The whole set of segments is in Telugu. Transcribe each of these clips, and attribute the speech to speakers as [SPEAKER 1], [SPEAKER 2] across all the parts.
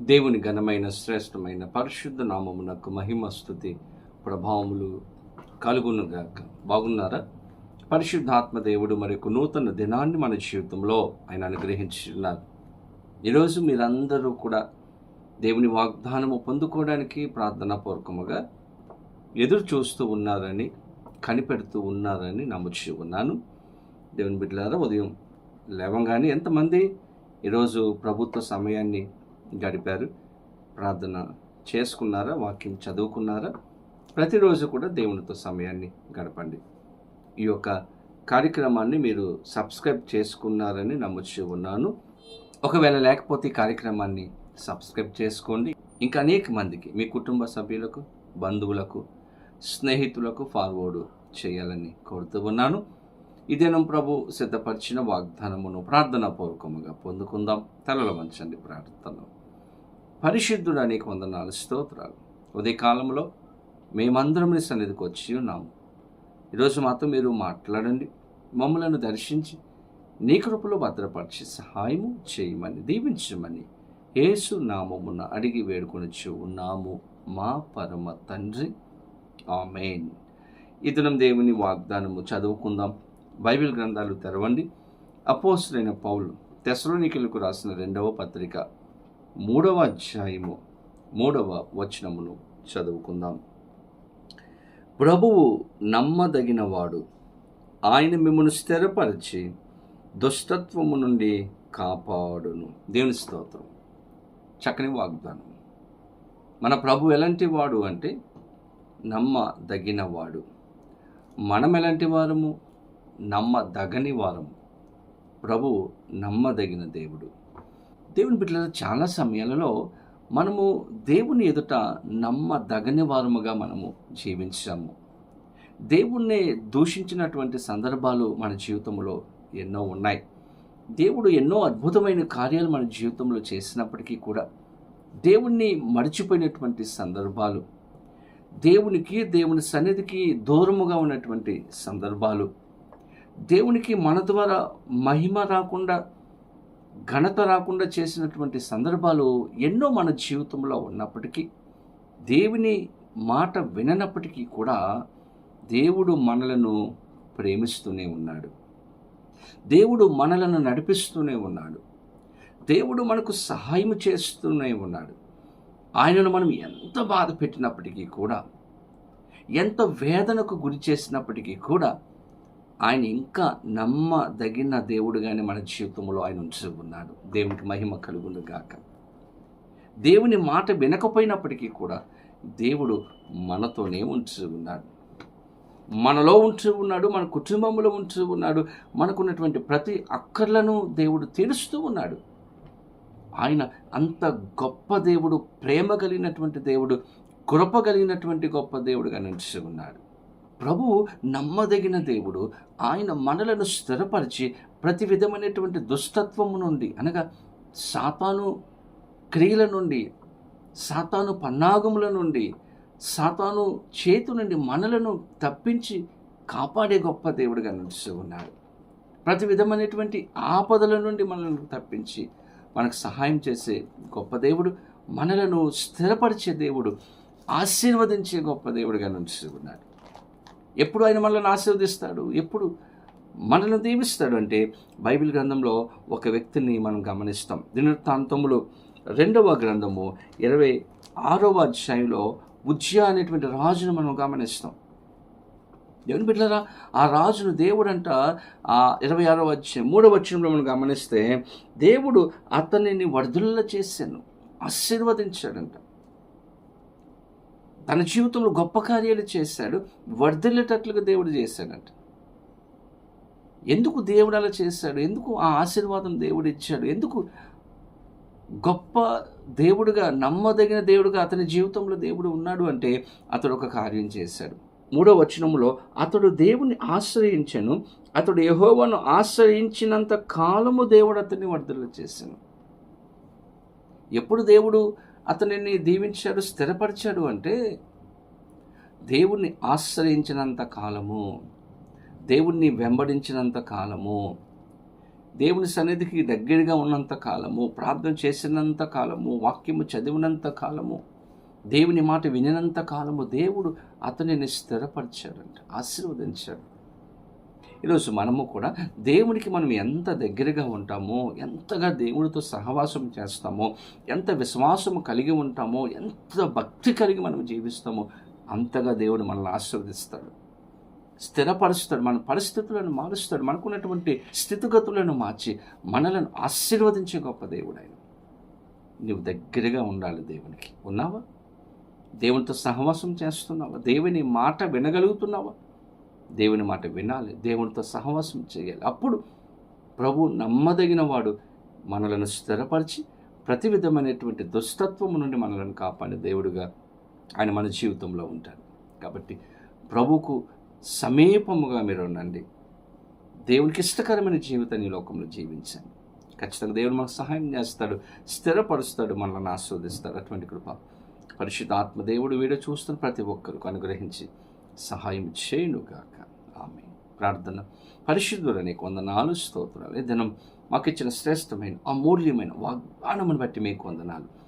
[SPEAKER 1] దేవుని ఘనమైన శ్రేష్టమైన పరిశుద్ధ నామమునకు మహిమ స్థుతి ప్రభావములు కలుగునుగాక. బాగున్నారా? పరిశుద్ధాత్మ దేవుడు మరొక నూతన దినాన్ని మన జీవితంలో ఆయన అనుగ్రహించున్నారు ఈరోజు మీరందరూ కూడా దేవుని వాగ్దానము పొందుకోవడానికి ప్రార్థనాపూర్వకముగా ఎదురు చూస్తూ ఉన్నారని కనిపెడుతూ ఉన్నారని నమ్ముచి ఉన్నాను. దేవుని బిడ్డలారా ఉదయం లేవంగానే ఎంతమంది ఈరోజు ప్రభుత్వ సమయాన్ని గడిపారు. ప్రార్థన చేసుకున్నారా? వాక్యం చదువుకున్నారా? ప్రతిరోజు కూడా దేవునితో సమయాన్ని గడపండి. ఈ యొక్క కార్యక్రమాన్ని మీరు సబ్స్క్రైబ్ చేసుకున్నారని నమ్ముచి ఉన్నాను. ఒకవేళ లేకపోతే ఈ కార్యక్రమాన్ని సబ్స్క్రైబ్ చేసుకోండి. ఇంకా అనేక మందికి మీ కుటుంబ సభ్యులకు బంధువులకు స్నేహితులకు ఫార్వర్డ్ చేయాలని కోరుతూ ఉన్నాను. ఇదేనం ప్రభు సిద్ధపరిచిన వాగ్దానమును ప్రార్థనా పూర్వకముగా పొందుకుందాం. తలల వంచండి ప్రార్థన పరిశుద్ధుడు అనేక వందనాలు స్తోత్రాలు. ఉదయకాలంలో మేమందరం నీ సన్నిధికి వచ్చి ఉన్నాము. ఈరోజు మాత్రం మీరు మాట్లాడండి మమ్మలను దర్శించి నీ కృపలో భద్రపరిచి సహాయము చేయమని దీవించమని యేసు నామమున అడిగి వేడుకొనిచ్చు ఉన్నాము. మా పరమ తండ్రి. ఆమెన్. ఈ ఇదనం దేవుని వాగ్దానము చదువుకుందాం. బైబిల్ గ్రంథాలు తెరవండి. అపోసులైన పౌలు తెసలోనికలకు రాసిన రెండవ పత్రిక మూడవ అధ్యాయము మూడవ వచనమును చదువుకుందాం. ప్రభువు నమ్మదగినవాడు. ఆయన మిమ్మల్ని స్థిరపరిచి దుష్టత్వము నుండి కాపాడును. దేవుని స్తోత్రం. చక్కని వాగ్దానం. మన ప్రభు ఎలాంటి వాడు అంటే నమ్మదగినవాడు. మనం ఎలాంటి వారము? నమ్మదగని వారము. ప్రభు నమ్మదగిన దేవుడు. దేవుని బిడ్డల చాలా సమయాలలో మనము దేవుని ఎదుట నమ్మదగని వారముగా మనము జీవించాము. దేవుణ్ణి దూషించినటువంటి సందర్భాలు మన జీవితంలో ఎన్నో ఉన్నాయి. దేవుడు ఎన్నో అద్భుతమైన కార్యాలు మన జీవితంలో చేసినప్పటికీ కూడా దేవుణ్ణి మర్చిపోయినటువంటి సందర్భాలు దేవునికి దేవుని సన్నిధికి దూరముగా ఉన్నటువంటి సందర్భాలు దేవునికి మన ద్వారా మహిమ రాకుండా ఘనత రాకుండా చేసినటువంటి సందర్భాలు ఎన్నో మన జీవితంలో ఉన్నప్పటికీ దేవుని మాట విననప్పటికీ కూడా దేవుడు మనలను ప్రేమిస్తూనే ఉన్నాడు. దేవుడు మనలను నడిపిస్తూనే ఉన్నాడు. దేవుడు మనకు సహాయం చేస్తూనే ఉన్నాడు. ఆయనను మనం ఎంత బాధ పెట్టినప్పటికీ కూడా ఎంత వేదనకు గురి చేసినప్పటికీ కూడా ఆయన ఇంకా నమ్మదగిన దేవుడుగానే మన జీవితంలో ఆయన ఉంచి ఉన్నాడు దేవునికి మహిమ కలుగును గాక దేవుని మాట వినకపోయినప్పటికీ కూడా దేవుడు మనతోనే ఉంచి ఉన్నాడు మనలో ఉంటూ ఉన్నాడు మన కుటుంబంలో ఉంటూ ఉన్నాడు మనకున్నటువంటి ప్రతి అక్కర్లను దేవుడు తీరుస్తూ ఉన్నాడు. ఆయన అంత గొప్ప దేవుడు ప్రేమ కలిగినటువంటి దేవుడు కృప కలిగినటువంటి గొప్ప దేవుడుగా నిలిచి ఉన్నాడు. ప్రభువు నమ్మదగిన దేవుడు. ఆయన మనలను స్థిరపరిచి ప్రతి విధమైనటువంటి దుష్టత్వము నుండి అనగా సాతాను క్రియల నుండి సాతాను పన్నాగముల నుండి సాతాను చేతు నుండి మనలను తప్పించి కాపాడే గొప్ప దేవుడిగా నడుస్తూ ఉన్నాడు. ప్రతి విధమైనటువంటి ఆపదల నుండి మనల్ని తప్పించి మనకు సహాయం చేసే గొప్ప దేవుడు మనలను స్థిరపరిచే దేవుడు ఆశీర్వదించే గొప్ప దేవుడిగా నడుస్తూ ఉన్నాడు. ఎప్పుడు ఆయన మనల్ని ఆశీర్వదిస్తాడు? ఎప్పుడు? మనల్ని దీవిస్తాడు అంటే బైబిల్ గ్రంథంలో ఒక వ్యక్తిని మనం గమనిస్తాం. దినవృత్తాంతములు రెండవ గ్రంథము ఇరవై ఆరవ అధ్యాయంలో ఉజ్జయ అనేటువంటి రాజును మనం గమనిస్తాం. దేవుని బిడ్డరా ఆ రాజును దేవుడంట ఆ ఇరవై ఆరో వచ్చ మూడవ వచ్చంలో మనం గమనిస్తే దేవుడు అతనిని వర్ధుల్ల చేశాను ఆశీర్వదించాడంట. తన జీవితంలో గొప్ప కార్యాలు చేశాడు వర్ధిల్లేటట్లుగా దేవుడు చేశాడంట. ఎందుకు దేవుడు అలా చేశాడు? ఎందుకు ఆ ఆశీర్వాదం దేవుడు ఇచ్చాడు? ఎందుకు గొప్ప దేవుడుగా నమ్మదగిన దేవుడుగా అతని జీవితంలో దేవుడు ఉన్నాడు అంటే అతడు ఒక కార్యం చేశాడు. మూడో వచనములో అతడు దేవుని ఆశ్రయించను అతడు యహోవను ఆశ్రయించినంత కాలము దేవుడు అతన్ని వర్ధలు చేశాను ఎప్పుడు దేవుడు అతనిని దీవించాడు స్థిరపరిచాడు అంటే దేవుణ్ణి ఆశ్రయించినంత కాలము దేవుణ్ణి వెంబడించినంత కాలము దేవుని సన్నిధికి దగ్గరగా ఉన్నంత కాలము ప్రార్థన చేసినంత కాలము వాక్యము చదివినంత కాలము దేవుని మాట వినినంత కాలము దేవుడు అతనిని స్థిరపరిచాడంట ఆశీర్వదించాడు. ఈరోజు మనము కూడా దేవునికి మనం ఎంత దగ్గరగా ఉంటామో ఎంతగా దేవుడితో సహవాసం చేస్తామో ఎంత విశ్వాసము కలిగి ఉంటామో ఎంత భక్తి కలిగి మనం జీవిస్తామో అంతగా దేవుడు మనల్ని ఆశీర్వదిస్తాడు. స్థిరపరుస్తాడు మన పరిస్థితులను మారుస్తాడు మనకున్నటువంటి స్థితిగతులను మార్చి మనలను ఆశీర్వదించే గొప్ప దేవుడు ఆయన నువ్వు దగ్గరగా ఉండాలి దేవునికి. ఉన్నావా? దేవునితో సహవాసం చేస్తున్నావా? దేవుని మాట వినగలుగుతున్నావా? దేవుని మాట వినాలి దేవునితో సహవాసం చేయాలి. అప్పుడు ప్రభు నమ్మదగిన వాడు మనలను స్థిరపరిచి ప్రతి విధమైనటువంటి దుష్టత్వము నుండి మనలను కాపాడే దేవుడుగా ఆయన మన జీవితంలో ఉంటాడు. కాబట్టి ప్రభుకు సమీపముగా మీరు ఉండండి. దేవునికి ఇష్టకరమైన జీవితాన్ని లోకంలో జీవించండి. ఖచ్చితంగా దేవుడు మనకు సహాయం చేస్తాడు స్థిరపరుస్తాడు మనల్ని ఆస్వాదిస్తాడు. అటువంటి కృప పరిశుద్ధాత్మ దేవుడు వీడియో చూస్తున్న ప్రతి ఒక్కరికి అనుగ్రహించి సహాయం చేయునుగాక. ఆమె ప్రార్థన. పరిశుద్ధులనే వందనాలు స్తోత్రాలు. ఈ దినం మాకు ఇచ్చిన శ్రేష్టమైన అమూల్యమైన వాగ్దానమును బట్టి మీకు వందనాలు.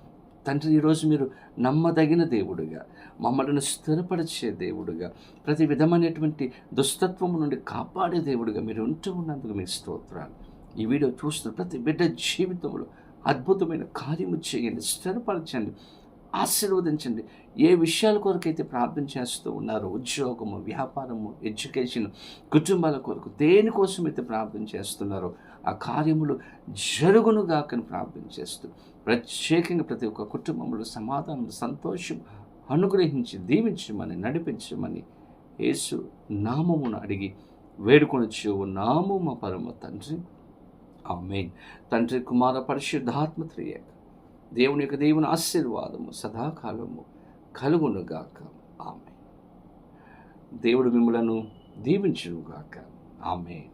[SPEAKER 1] తండ్రి ఈరోజు మీరు నమ్మదగిన దేవుడుగా మమ్మల్ని స్థిరపరిచే దేవుడుగా ప్రతి విధమైనటువంటి దుస్తత్వం నుండి కాపాడే దేవుడుగా మీరు ఉంటూ ఉన్నందుకు మీ స్తోత్రాలు. ఈ వీడియో చూస్తున్న ప్రతి బిడ్డ జీవితంలో అద్భుతమైన కార్యము చేయండి స్థిరపరచండి. ఆశీర్వదించండి. ఏ విషయాల కొరకైతే ప్రార్థన చేస్తూ ఉన్నారో ఉద్యోగము వ్యాపారము ఎడ్యుకేషన్ కుటుంబాల కొరకు దేనికోసం అయితే ప్రార్థన చేస్తున్నారో ఆ కార్యములు జరుగునుగాకని ప్రార్థన చేస్తూ ప్రత్యేకంగా ప్రతి ఒక్క కుటుంబంలో సమాధానం సంతోషం అనుగ్రహించి దీవించమని నడిపించమని యేసు నామమును అడిగి వేడుకొనొచ్చు నామము పరమ తండ్రి. ఆమెన్. తండ్రి కుమార పరిశుద్ధాత్మ త్రియేక. దేవుని యొక్క దేవుని ఆశీర్వాదము సదాకాలము కలుగునుగాక. ఆమె దేవుడు మిమ్మలను దీవించుగాక ఆమె